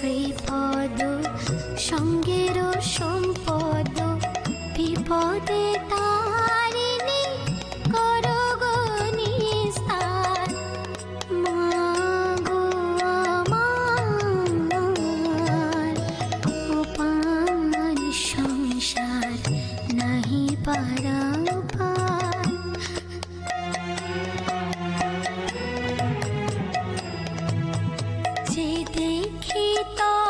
সেই পদ সঙ্গের সম্পদ বিপদে তারিণী করো গণিস্তান মাগো আমার অপার সংসার নাহি পারা। देखी तो